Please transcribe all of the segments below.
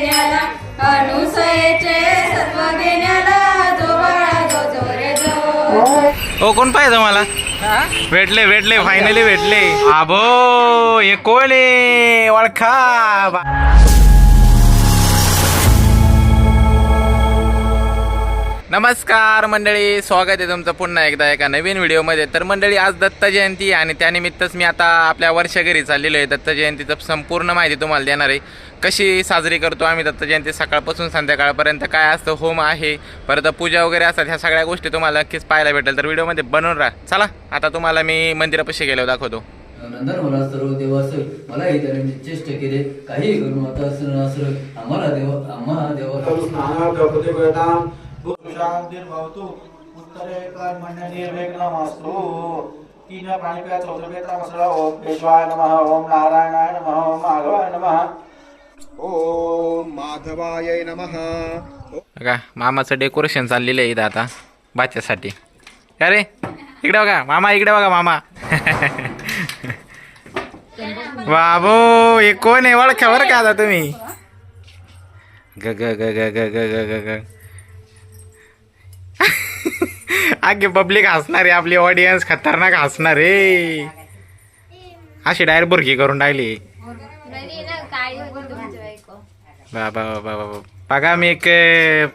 घेण्याला अनुसयेचे सत्व घेण्याला जो बाळा जो जो रे जो. ओ कोण पाहिजे मला? भेटले भेटले फायनली भेटले. आबो हे कोण आहे ओळखा. नमस्कार मंडळी स्वागत आहे तुमचं पुन्हा एकदा एका नवीन व्हिडिओमध्ये. तर मंडळी आज दत्त जयंती आहे आणि त्यानिमित्तच मी आता आपल्या वर्षा घरी चाललेलो आहे. दत्त जयंतीचं संपूर्ण माहिती तुम्हाला देणार आहे. कशी साजरी करतो आम्ही दत्त जयंती सकाळपासून संध्याकाळपर्यंत? काय असतं? होम आहे. परत पूजा वगैरे असतात. ह्या सगळ्या गोष्टी तुम्हाला नक्कीच पाहायला भेटेल. तर व्हिडिओमध्ये बनवून राहा. चला आता तुम्हाला मी मंदिरापाशी गेलो दाखवतो. नंतर मला सर्व देवास मलाही त्याने चेष्ट केले. काही करून आता आम्हाला देव आम्हा देवा शांतिर्भवतु उत्तरे कर्मण्यनिर्विघ्नमस्तु तीन प्राणिप्या चौथपेत्रामसरा ओम केशवाय नमः ओम नारायणाय नमः ओम माधवाय नमः. ॐ माधवाय नमः. बघा मामाचं डेकोरेशन चाललेलं आहे इथं आता बाच्यासाठी. अरे इकडे बघा मामा इकडे बघा मामा. बाबो हे कोण आहे? ओळखा बरं का आता तुम्ही. ग ग ग ग ग ग ग ग ग आगे पब्लिक हसणार आहे आपली ऑडियन्स खतरनाक हसणार रे अशी डायरेक्ट बुरकी करून राहिली. बाबा बाबा बाबा. बघा मी एक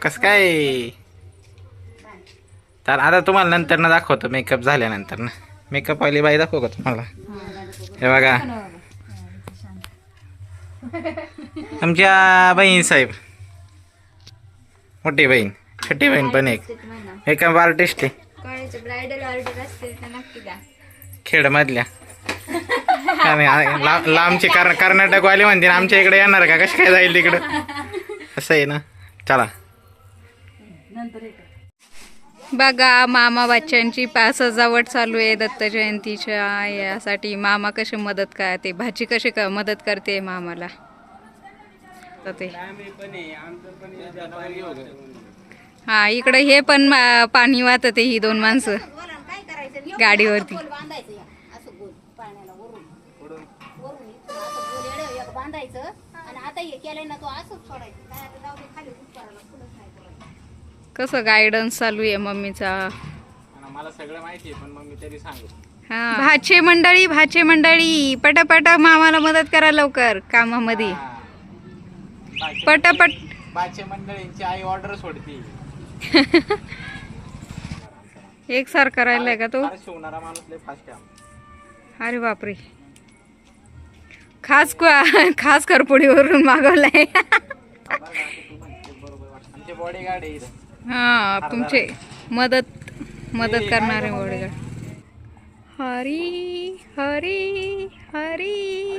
कसं काय? तर आता तुम्हाला नंतर ना दाखवतो मेकअप झाल्यानंतर ना. मेकअप वाली बाई दाखव का तुम्हाला? हे बघा. आमच्या बहीण साहेब. मोठी बहीण. छोटी बहीण पण एक. मेकअप आर्टिस्ट आहे कॉलेजचे ब्रायडल ऑर्डर असते तर नक्की द्या. खेडमधल्या. लांबची कर कर्नाटकवाले म्हणते आमच्या इकडे येणार का? कशी काय जाईल तिकडं? असं आहे ना. चला. बघा मामा बच्चांची पा सजावट चालू आहे दत्त जयंतीच्या. यासाठी मामा कशी मदत करते? भाजी कशी क- मदत करते मामाला? तर ते हा इकडे हे पण पाणी वाहत ही दोन माणसं. गाडीवरती. बांधायचं. आणि आता हे केलंय ना तो असंच सोडायचं. काय आता जाऊ दे खाली उपकाराला फुलंच नाही करायचं. कसं गायडन्स चालू आहे मम्मीचा? मला सगळं माहिती आहे पण मग मी तरी सांगू. हा. भाचे मंडळी भाचे मंडळी पटापटा मामाला मदत करा लवकर कामामध्ये. पटापट. बाचे मंडळींची आई ऑर्डर सोडती. एक सारखा राहिलाय का तो? अरे बापरे. खास खास करपुडीवरून मागवलाय. हा तुमचे मदत मदत करणारे बॉडीगार्ड हरी हरी हरी.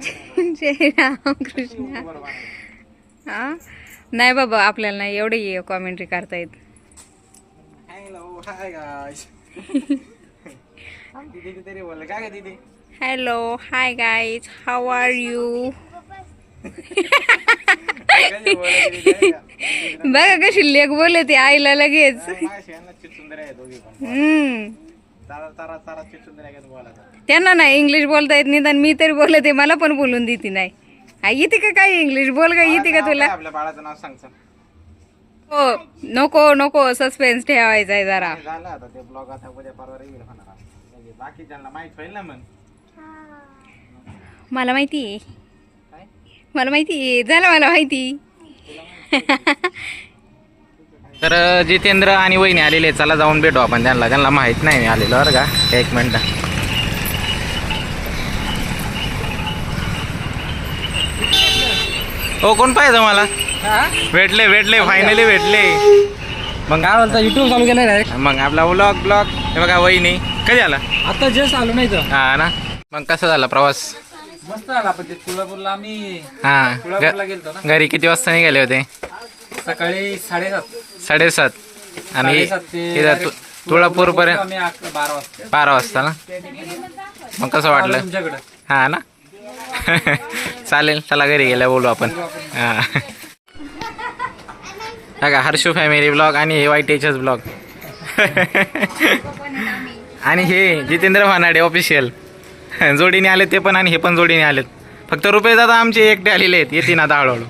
जय राम कृष्ण. हा नाही बाबा आपल्याला नाही एवढे कॉमेंट्री करता येत. Hello hi guys how are you बघा कशी लेख बोलत ते आईला लगेच. त्यांना नाही इंग्लिश बोलता येत निदान मी तरी बोलते मला पण बोलून देते नाही. येते का काय इंग्लिश बोल का येते का तुला? आपल्या बाळाचं नाव सांगचं हो नको नको सस्पेन्स ठेवायचा आहे जरा. झालं आता ते ब्लॉग आता उद्या परवा रिव्हील होणार आहे. म्हणजे बाकी ज्यांना माहीत होईल ना मग. मला माहिती आहे. काय? मला माहिती आहे. झालं मला माहिती. तर जितेंद्र आणि वहिनी आलेले. चला जाऊन भेटू आपण त्यांना. त्यांना माहीत नाही मी आलेलो बरं का. एक मिनिट. हो कोण पाहिजे मला भेटले भेटले फायनली भेटले. मग काय बोलता युट्यूब चालू केलं डायरेक्ट मग आपला ब्लॉग ब्लॉग हे बघा वहिनी. कधी आला? आता जस्ट आलो नाही तर हा ना? मग कसा झाला प्रवास? मस्त आला आपण ते तुळापूरला आम्ही हा. तुळापूरला गेलतो ना. घरी किती वाजता निघाले होते? सकाळी साडेसात. साडेसात. आणि साडेसात ते इथं direct तुळापूर पर्यंत आम्ही अकरा बारा वाजता. बारा वाजता ना? मग कसं वाटलं? तुमच्याकडे हा ना? चालेल चला घरी गेल्या बोलू आपण. बघा हर्षू फॅमिली ब्लॉग आणि हे वाईट एच ब्लॉग आणि हे जितेंद्र भानाडे ऑफिशियल जोडीने आले ते पण आणि हे पण जोडीने आलेत. फक्त रुपये दादा आमचे एकटे आलेले आहेत. येतील आता हळूहळू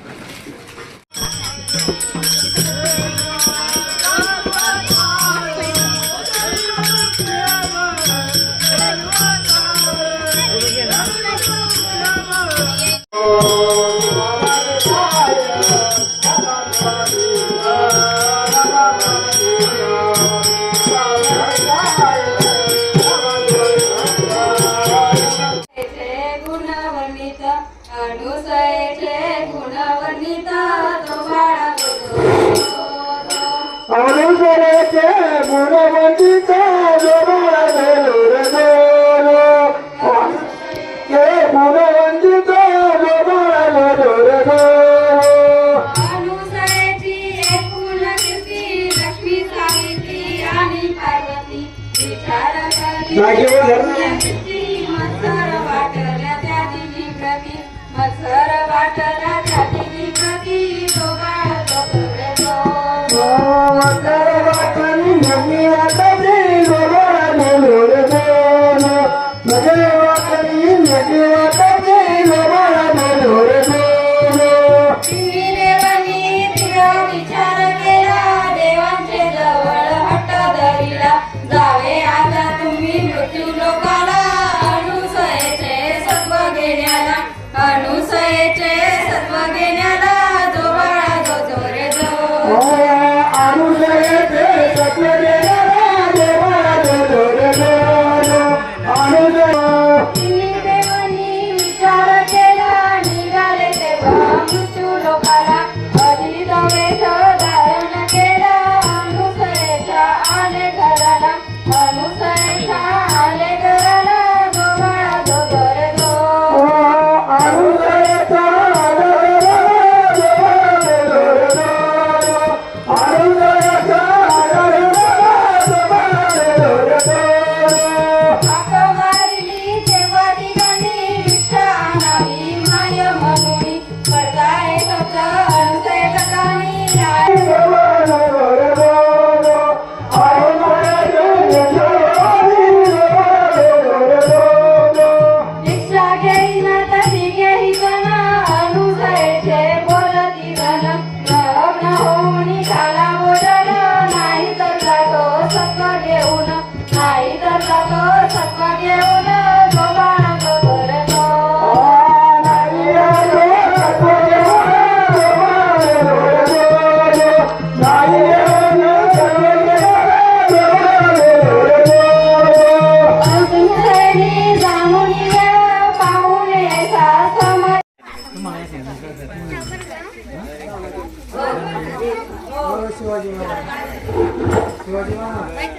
ಮೊದಲ ಬಟ್ಟೆ ಮಮ್ಮಿಯ ತಂದೆ ಗೊಬ್ಬರ chuchu lo para,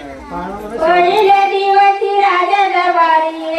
पहिले दिवशी राजा दरबारी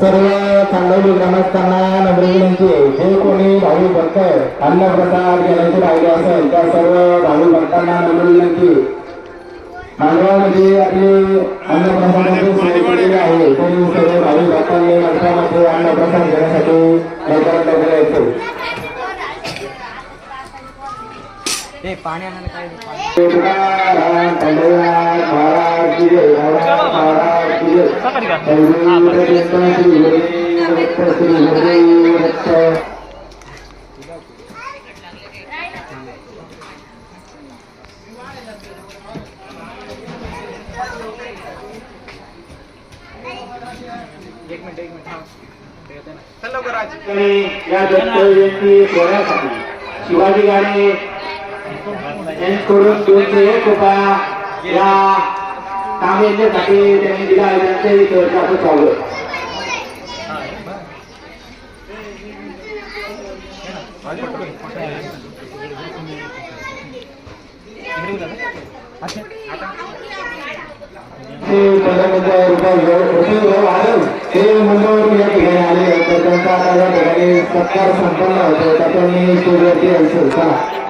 सर्व चांदवली ग्रामस्थांना नम्र विनंती जे कोणी भाऊ भक्त अन्नप्रसाद घेण्याचे राहिले असेल त्या सर्व भाऊ भक्तांना नम्र विनंती मालगावमध्ये आपली अन्नप्रसादाची सोय केलेली आहे. तरी सर्व भाऊ भक्तांनी मंत्रामध्ये अन्नप्रसाद घेण्यासाठी लवकरात लवकर येतो. ते पाणी आणायला काय एक मिनिट एक मिनिट हाँ। चल लवकर आज या दत्त जयंती सोहळ्यासाठी शिवाजी गाणे यांच्याकडून दोनशे एक रुपया या कामेंद्रसाठी त्यांनी दिला आहे त्यांचे चर्चाचं स्वागत ते मुंबईवरून या ठिकाणी आले तर त्यांचा आता या ठिकाणी सत्कार संपन्न होतो त्याच्यानी स्टुडिओवरती यायचं होता